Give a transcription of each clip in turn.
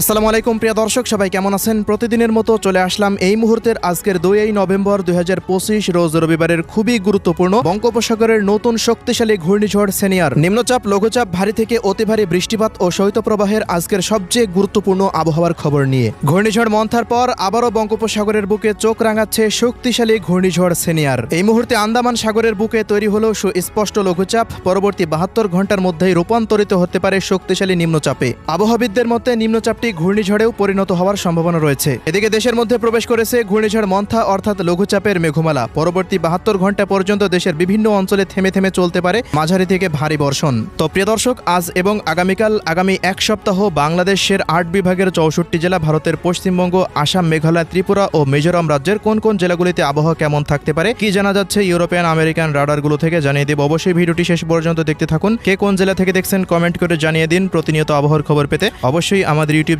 আসসালামু আলাইকুম, প্রিয় দর্শক, সবাই কেমন আছেন? প্রতিদিনের মতো চলে আসলাম এই মুহূর্তের আজকের দুই নভেম্বর দুই হাজার পঁচিশ, রোজ রবিবারের খুবই গুরুত্বপূর্ণ বঙ্গোপসাগরের নতুন শক্তিশালী ঘূর্ণিঝড় সেনিয়ার। নিম্নচাপ, লঘুচাপ, ভারী থেকে অতি ভারী বৃষ্টিপাত ও শৈত্যপ্রবাহের আজকের সবচেয়ে গুরুত্বপূর্ণ আবহাওয়ার খবর নিয়ে। ঘূর্ণিঝড় মন্থার পর আবারও বঙ্গোপসাগরের বুকে চোখ রাঙাচ্ছে শক্তিশালী ঘূর্ণিঝড় সেনিয়ার। এই মুহূর্তে আন্দামান সাগরের বুকে তৈরি হল সুস্পষ্ট লঘুচাপ, পরবর্তী বাহাত্তর ঘণ্টার মধ্যেই রূপান্তরিত হতে পারে শক্তিশালী নিম্নচাপে। আবহাওয়াবিদদের মতে, নিম্নচাপটি ঘূর্ণিঝড়েও পরিণত হওয়ার সম্ভাবনা রয়েছে। এদিকে দেশের মধ্যে প্রবেশ করেছে ঘূর্ণিঝড় মন্থা অর্থাৎ লঘুচাপের মেঘমালা। পরবর্তী বাহাত্তর ঘণ্টা পর্যন্ত দেশের বিভিন্ন অঞ্চলে থেমে থেমে চলতে পারে মাঝারি থেকে ভারী বর্ষণ। তো প্রিয় দর্শক, আজ এবং আগামীকাল, আগামী এক সপ্তাহ বাংলাদেশের আট বিভাগের চৌষট্টি জেলা, ভারতের পশ্চিমবঙ্গ, আসাম, মেঘালয়, ত্রিপুরা ও মিজোরাম রাজ্যের কোন কোন জেলাগুলিতে আবহাওয়া কেমন থাকতে পারে, কি জানা যাচ্ছে ইউরোপিয়ান আমেরিকান রাডারগুলো থেকে জানিয়ে দেব। অবশ্যই ভিডিওটি শেষ পর্যন্ত দেখতে থাকুন। কে কোন জেলা থেকে দেখছেন, কমেন্ট করে জানিয়ে দিন। প্রতিনিয়ত আবহাওয়ার খবর পেতে অবশ্যই আমাদের ইউটিউব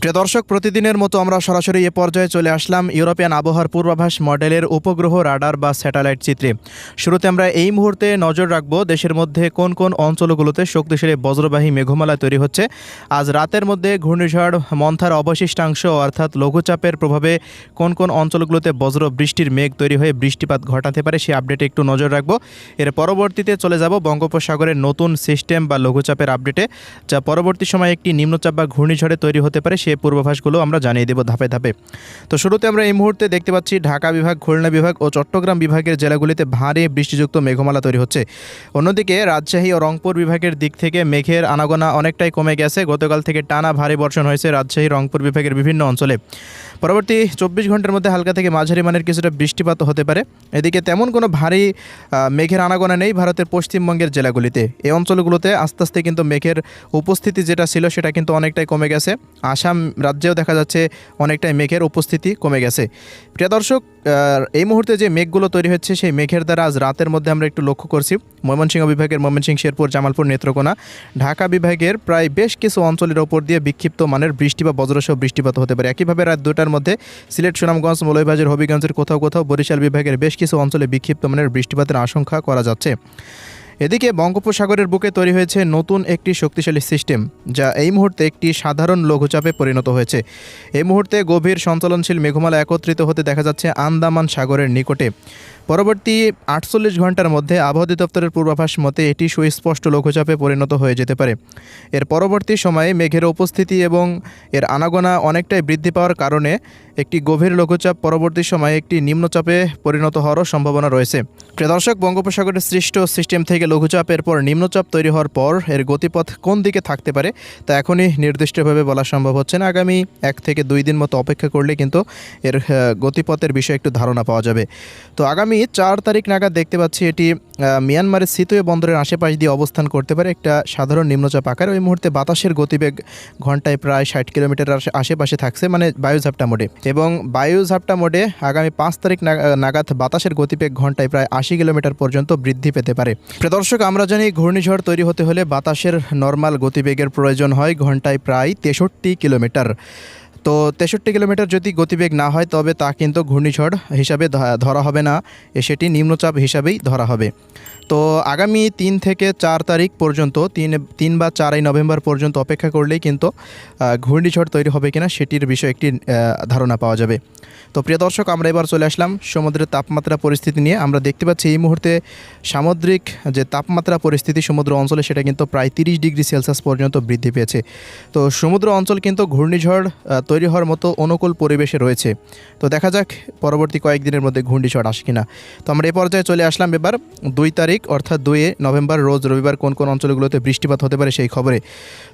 প্রিয় দর্শক, প্রতিদিনের মতো আমরা সরাসরি এ পর্যায়ে চলে আসলাম ইউরোপিয়ান আবহাওয়ার পূর্বাভাস মডেলের উপগ্রহ রাডার বা স্যাটেলাইট চিত্রে। শুরুতে আমরা এই মুহূর্তে নজর রাখব দেশের মধ্যে কোন কোন অঞ্চলগুলোতে শক্তিশালী বজ্রবাহী মেঘমালা তৈরি হচ্ছে। আজ রাতের মধ্যে ঘূর্ণিঝড়, মন্থার অবশিষ্টাংশ অর্থাৎ লঘুচাপের প্রভাবে কোন কোন অঞ্চলগুলোতে বজ্র বৃষ্টির মেঘ তৈরি হয়ে বৃষ্টিপাত ঘটাতে পারে সেই আপডেটে একটু নজর রাখব। এর পরবর্তীতে চলে যাব বঙ্গোপসাগরের নতুন সিস্টেম বা লঘুচাপের আপডেটে, যা পরবর্তী সময়ে একটি নিম্নচাপ বা ঘূর্ণিঝড়ে তৈরি হতে পারে সেই পূর্বাভাসগুলো আমরা জানিয়ে দেব ধাপে ধাপে। তো শুরুতে আমরা এই মুহূর্তে দেখতে পাচ্ছি ঢাকা বিভাগ, খুলনা বিভাগ ও চট্টগ্রাম বিভাগের জেলাগুলিতে ভারী বৃষ্টিযুক্ত মেঘমালা তৈরি হচ্ছে। অন্যদিকে রাজশাহী ও রংপুর বিভাগের দিক থেকে মেঘের আনাগোনা অনেকটাই কমে গেছে। গতকাল থেকে টানা ভারী বর্ষণ হয়েছে রাজশাহী, রংপুর বিভাগের বিভিন্ন অঞ্চলে। পরবর্তী চব্বিশ ঘণ্টার মধ্যে হালকা থেকে মাঝারি মানের কিছুটা বৃষ্টিপাত হতে পারে। এদিকে তেমন কোনো ভারী মেঘের আনাগোনা নেই ভারতের পশ্চিমবঙ্গের জেলাগুলিতে। এই অঞ্চলগুলোতে আস্তে আস্তে কিন্তু মেঘের উপস্থিতি যেটা ছিল সেটা কিন্তু অনেকটাই কমে গেছে। আসাম রাজ্যেও দেখা যাচ্ছে অনেকটাই মেঘের উপস্থিতি কমে গেছে। প্রিয় দর্শক এই মুহূর্তে যে মেঘগুলো তৈরি হচ্ছে সেই মেঘের দ্বারা আজ রাতের মধ্যে আমরা একটু লক্ষ্য করছি। ময়মনসিংহ বিভাগের ময়মনসিংহ, শেরপুর, জামালপুর, নেত্রকোনা, ঢাকা বিভাগের প্রায় বেশ কিছু অঞ্চলের ওপর দিয়ে বিক্ষিপ্ত মানের বৃষ্টি বা বজ্রসহ বৃষ্টিপাত হতে পারে। একইভাবে রাত দুটার মধ্যে সিলেট সুনামগঞ্জ, মৌলভীবাজার, হবিগঞ্জের কোথাও কোথাও বরিশাল বিভাগের বেশ কিছু অঞ্চলে বিক্ষিপ্ত মানের বৃষ্টিপাতের আশঙ্কা করা যাচ্ছে। এদিকে বঙ্গোপসাগরের বুকে তৈরি হয়েছে নতুন একটি শক্তিশালী সিস্টেম, যা এই মুহূর্তে একটি সাধারণ লঘুচাপে পরিণত হয়েছে। এই মুহূর্তে গভীর সঞ্চালনশীল মেঘমালা একত্রিত হতে দেখা যাচ্ছে আন্দামান সাগরের নিকটে। পরবর্তী আটচল্লিশ ঘণ্টার মধ্যে আবহাওয়া দপ্তরের পূর্বাভাস মতে এটি সুস্পষ্ট লঘুচাপে পরিণত হয়ে যেতে পারে। এর পরবর্তী সময়ে মেঘের উপস্থিতি এবং এর আনাগোনা অনেকটাই বৃদ্ধি পাওয়ার কারণে একটি গভীর লঘুচাপ পরবর্তী সময়ে একটি নিম্নচাপে পরিণত হওয়ারও সম্ভাবনা রয়েছে। দর্শক, বঙ্গোপসাগরের সৃষ্ট সিস্টেম থেকে লঘুচাপের পর নিম্নচাপ তৈরি হওয়ার পর এর গতিপথ কোন দিকে থাকতে পারে, তা এখনই নির্দিষ্টভাবে বলা সম্ভব হচ্ছে না। আগামী এক থেকে দুই দিন মতো অপেক্ষা করলে কিন্তু এর গতিপথের বিষয়ে একটু ধারণা পাওয়া যাবে। তো আগামী চার তারিখ নাগাদ দেখতে পাচ্ছি এটি মিয়ানমারের সিতুয়ে বন্দরের আশেপাশ দিয়ে অবস্থান করতে পারে একটা সাধারণ নিম্নচাপ আকার। ওই মুহূর্তে বাতাসের গতিবেগ ঘন্টায় প্রায় ষাট কিলোমিটার আশে- আশেপাশে থাকছে মানে বায়ু ঝাপটা মোডে। এবং বায়ু ঝাপটা মোডে আগামী পাঁচ তারিখ নাগ- নাগাদ বাতাসের গতিবেগ ঘন্টায় প্রায় আশি কিলোমিটার পর্যন্ত বৃদ্ধি পেতে পারে। দর্শক, আমরা জানি ঘূর্ণিঝড় তৈরি হতে হলে বাতাসের নর্মাল গতিবেগের প্রয়োজন হয় ঘন্টায় প্রায় তেষট্টি কিলোমিটার। তো তেষট্টি কিলোমিটার যদি গতিবেগ না হয়, তবে তা কিন্তু ঘূর্ণিঝড় হিসাবে ধরা হবে না। সেটি নিম্নচাপ হিসাবেই ধরা হবে। তো আগামী তিন থেকে চার তারিখ পর্যন্ত, তিন তিন বা চারই নভেম্বর পর্যন্ত অপেক্ষা করলেই কিন্তু ঘূর্ণিঝড় তৈরি হবে কিনা সেটির বিষয়ে একটি ধারণা পাওয়া যাবে। তো প্রিয় দর্শক, আমরা এবার চলে আসলাম সমুদ্রের তাপমাত্রা পরিস্থিতি নিয়ে। আমরা দেখতে পাচ্ছি এই মুহূর্তে সামুদ্রিক যে তাপমাত্রা পরিস্থিতি সমুদ্র অঞ্চলে, সেটা কিন্তু প্রায় তিরিশ ডিগ্রি সেলসিয়াস পর্যন্ত বৃদ্ধি পেয়েছে। তো সমুদ্র অঞ্চল কিন্তু ঘূর্ণিঝড় তৈরি হওয়ার মতো অনুকূল পরিবেশে রয়েছে। তো দেখা যাক পরবর্তী কয়েকদিনের মধ্যে ঘূর্ণিঝড় আসে কিনা। তো আমরা এই পর্যায়ে চলে আসলাম এবার দুই তারিখ, অর্থাৎ দুই নভেম্বর, রোজ রবিবার কোন কোন অঞ্চলগুলোতে বৃষ্টিপাত হতে পারে সেই খবরে।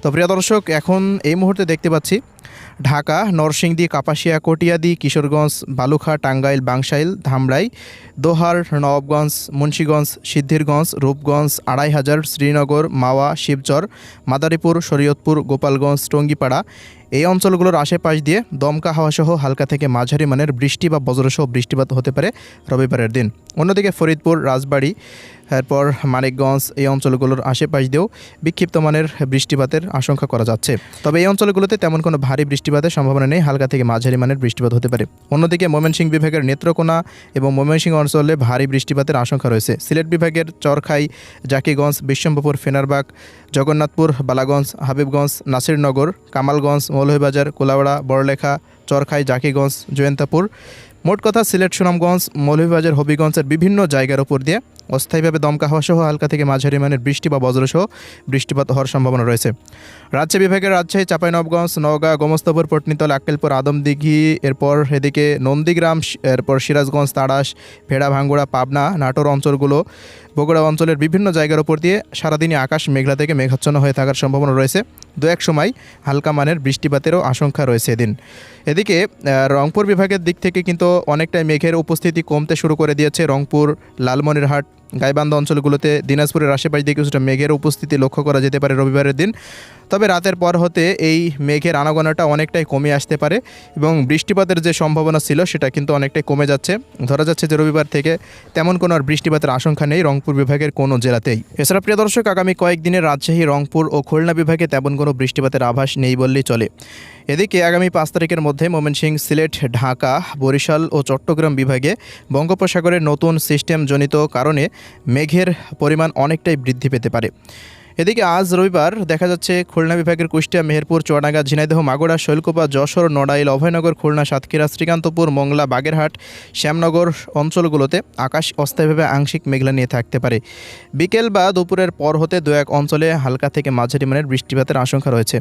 তো প্রিয় দর্শক, এখন এই মুহূর্তে দেখতে পাচ্ছি ঢাকা, নরসিংদী, কাপাসিয়া, কটিয়াদি, কিশোরগঞ্জ বালুখা টাঙ্গাইল, বাংশাইল, ধামরাই, দোহার নবাবগঞ্জ মুন্সীগঞ্জ, সিদ্ধিরগঞ্জ, রূপগঞ্জ আড়াই হাজার শ্রীনগর, মাওয়া, শিবচর, মাদারীপুর, শরীয়তপুর, গোপালগঞ্জ, টঙ্গিপাড়া এই অঞ্চলগুলোর আশেপাশ দিয়ে দমকা হাওয়াসহ হালকা থেকে মাঝারি মানের বৃষ্টি বা বজ্রসহ বৃষ্টিপাত হতে পারে রবিবারের দিন। অন্যদিকে ফরিদপুর, রাজবাড়ী এরপর মানিকগঞ্জ এই অঞ্চলগুলোর আশেপাশ দিয়েও বিক্ষিপ্ত মানের বৃষ্টিপাতের আশঙ্কা করা যাচ্ছে। তবে এই অঞ্চলগুলোতে তেমন কোনো ভারী বৃষ্টিপাতের সম্ভাবনা নেই, হালকা থেকে মাঝারি মানের বৃষ্টিপাত হতে পারে। অন্যদিকে ময়মনসিংহ বিভাগের নেত্রকোনা এবং ময়মনসিংহ অঞ্চলে ভারী বৃষ্টিপাতের আশঙ্কা রয়েছে। সিলেট বিভাগের চরখাই, জাকিগঞ্জ, বিশ্বম্ভপুর, ফেনারবাগ, জগন্নাথপুর, বালাগঞ্জ, হাবিবগঞ্জ, নাসিরনগর, কামালগঞ্জ, মৌলভীবাজার কোলাউড়া বড়লেখা, চরখাই, জাকিগঞ্জ, জয়ন্তাপুর, মোট কথা সিলেট সুনামগঞ্জ, মৌলভীবাজার, হবিগঞ্জের বিভিন্ন জায়গার উপর দিয়ে অস্থায়ীভাবে দমকা হওয়া সহ হালকা থেকে মাঝারি মানের বৃষ্টি বা বজ্রসহ বৃষ্টিপাত হওয়ার সম্ভাবনা রয়েছে। রাজ্য বিভাগের রাজশাহী চাঁপাইনবগঞ্জ নওগাঁ, গোমস্তপুর পটনিতল আক্কেলপুর, আদমদিঘি, এরপর এদিকে নন্দীগ্রাম এরপর সিরাজগঞ্জ, তাড়াশ, ভেড়া ভাঙ্গুড়া, পাবনা, নাটোর অঞ্চলগুলো, বগুড়া অঞ্চলের বিভিন্ন জায়গার উপর দিয়ে সারাদিনই আকাশ মেঘলা থেকে মেঘাচ্ছন্ন হয়ে থাকার সম্ভাবনা রয়েছে। দু এক সময় হালকা মানের বৃষ্টিপাতেরও আশঙ্কা রয়েছে এদিন। এদিকে রংপুর বিভাগের দিক থেকে কিন্তু অনেকটাই মেঘের উপস্থিতি কমতে শুরু করে দিয়েছে। রংপুর, লালমনিরহাট গাইবান্ধা অঞ্চলগুলোতে দিনাজপুরের আশেপাশ দিয়ে কিছুটা মেঘের উপস্থিতি লক্ষ্য করা যেতে পারে রবিবারের দিন। তবে রাতের পর হতে এই মেঘের আনাগোনাটা অনেকটাই কমে আসতে পারে এবং বৃষ্টিপাতের যে সম্ভাবনা ছিল সেটা কিন্তু অনেকটাই কমে যাচ্ছে। ধরা যাচ্ছে যে রবিবার থেকে তেমন কোনো আর বৃষ্টিপাতের আশঙ্কা নেই রংপুর বিভাগের কোনো জেলাতেই। এছাড়া প্রিয় দর্শক, আগামী কয়েকদিনে রাজশাহী, রংপুর ও খুলনা বিভাগে তেমন কোনো বৃষ্টিপাতের আভাস নেই বললেই চলে। এদিকে আগামী পাঁচ তারিখের মধ্যে ময়মনসিংহ, সিলেট, ঢাকা, বরিশাল ও চট্টগ্রাম বিভাগে বঙ্গোপসাগরের নতুন সিস্টেমজনিত কারণে মেঘের পরিমাণ অনেকটাই বৃদ্ধি পেতে পারে। এদিকে আজ রবিবার দেখা যাচ্ছে খুলনা বিভাগের কুষ্টিয়া, মেহেরপুর, চুয়াডাঙ্গা, ঝিনাইদহ, মাগুরা, শৈলকুপা, যশোর, নড়াইল, অভয়নগর, খুলনা, সাতক্ষীরা, শ্রীকান্তপুর, মংলা, বাগেরহাট, শ্যামনগর অঞ্চলগুলোতে আকাশ অস্থায়ীভাবে আংশিক মেঘলা নিয়ে থাকতে পারে। বিকেল বা দুপুরের পর হতে দু এক অঞ্চলে হালকা থেকে মাঝারি মানের বৃষ্টিপাতের আশঙ্কা রয়েছে।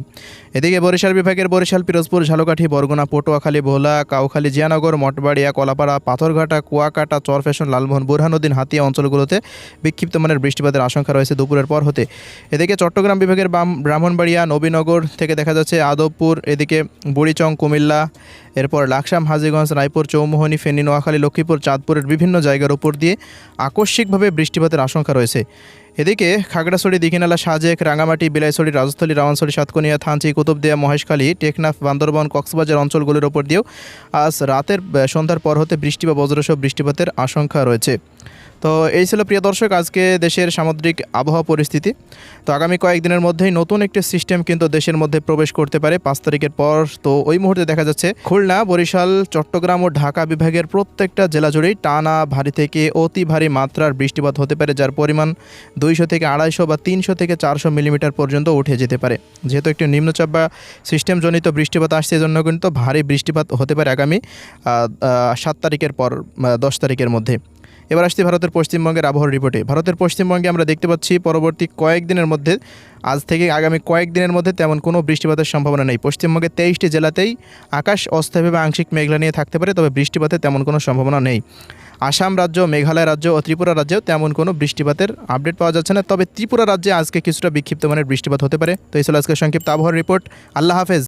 এদিকে বরিশাল বিভাগের বরিশাল, পিরোজপুর, ঝালকাঠি, বরগুনা, পটুয়াখালী, ভোলা, কাউখালী, জিয়ানগর, মঠবাড়িয়া, কলাপাড়া, পাথরঘাটা, কুয়াকাটা চরফ্যাশন লালমোহন, বুরহানুদ্দিন, হাতিয়া অঞ্চলগুলোতে বিক্ষিপ্ত মানের বৃষ্টিপাতের আশঙ্কা রয়েছে দুপুরের পর হতে। এদিকে চট্টগ্রাম বিভাগের বাম- ব্রাহ্মণবাড়িয়া, নবীনগর থেকে দেখা যাচ্ছে আদবপুর, এদিকে বুড়িচং, কুমিল্লা, এরপর লাকসাম, হাজিগঞ্জ, রায়পুর, চৌমোহনী, ফেনী, নোয়াখালী, লক্ষ্মীপুর, চাঁদপুরের বিভিন্ন জায়গার উপর দিয়ে আকস্মিকভাবে বৃষ্টিপাতের আশঙ্কা রয়েছে। এদিকে খাগড়াছড়ি, দীঘিনালা, সাজেক, রাঙামাটি, বিলাইছড়ি, রাজস্থলী, রাওয়ানছড়ি, সাতকনিয়া, থানচি, কুতুবদিয়া, মহেশখালী, টেকনাফ, বান্দরবন, কক্সবাজার অঞ্চলগুলির ওপর দিয়েও আজ রাতের সন্ধ্যার পর হতে বৃষ্টি বা বজ্রসহ বৃষ্টিপাতের আশঙ্কা রয়েছে। তো এই ছিল প্রিয় দর্শক, আজকে দেশের সামুদ্রিক আবহাওয়া পরিস্থিতি। তো আগামী কয়েকদিনের মধ্যেই নতুন একটি সিস্টেম কিন্তু দেশের মধ্যে প্রবেশ করতে পারে। পাঁচ তারিখের পর তো ওই মুহূর্তে দেখা যাচ্ছে, খুলনা, বরিশাল, চট্টগ্রাম ও ঢাকা বিভাগের প্রত্যেকটা জেলা জুড়েই টানা ভারী থেকে অতি ভারী মাত্রার বৃষ্টিপাত হতে পারে, যার পরিমাণ দুইশো থেকে আড়াইশো বা তিনশো থেকে চারশো মিলিমিটার পর্যন্ত উঠে যেতে পারে। যেহেতু একটি নিম্নচাপ বা সিস্টেমজনিত বৃষ্টিপাত আসছে জন্য কিন্তু ভারী বৃষ্টিপাত হতে পারে আগামী সাত তারিখের পর দশ তারিখের মধ্যে। এবার আসছি ভারতের পশ্চিমবঙ্গের আবহাওয়ার রিপোর্টে ভারতের পশ্চিমবঙ্গে আমরা দেখতে পাচ্ছি পরবর্তী কয়েকদিনের মধ্যে, আজ থেকে আগামী কয়েকদিনের মধ্যে তেমন কোনো বৃষ্টিপাতের সম্ভাবনা নেই। পশ্চিমবঙ্গের তেইশটি জেলাতেই আকাশ অস্থায়ীভাবে আংশিক মেঘলা নিয়ে থাকতে পারে, তবে বৃষ্টিপাতের তেমন কোনো সম্ভাবনা নেই। আসাম রাজ্য, মেঘালয় রাজ্য ও ত্রিপুরা রাজ্যেও তেমন কোনো বৃষ্টিপাতের আপডেট পাওয়া যাচ্ছে না, তবে ত্রিপুরা রাজ্যে আজকে কিছুটা বিক্ষিপ্ত মানের বৃষ্টিপাত হতে পারে। তো এই ছিল আজকের সংক্ষিপ্ত আবহাওয়ার রিপোর্ট আল্লাহ হাফেজ।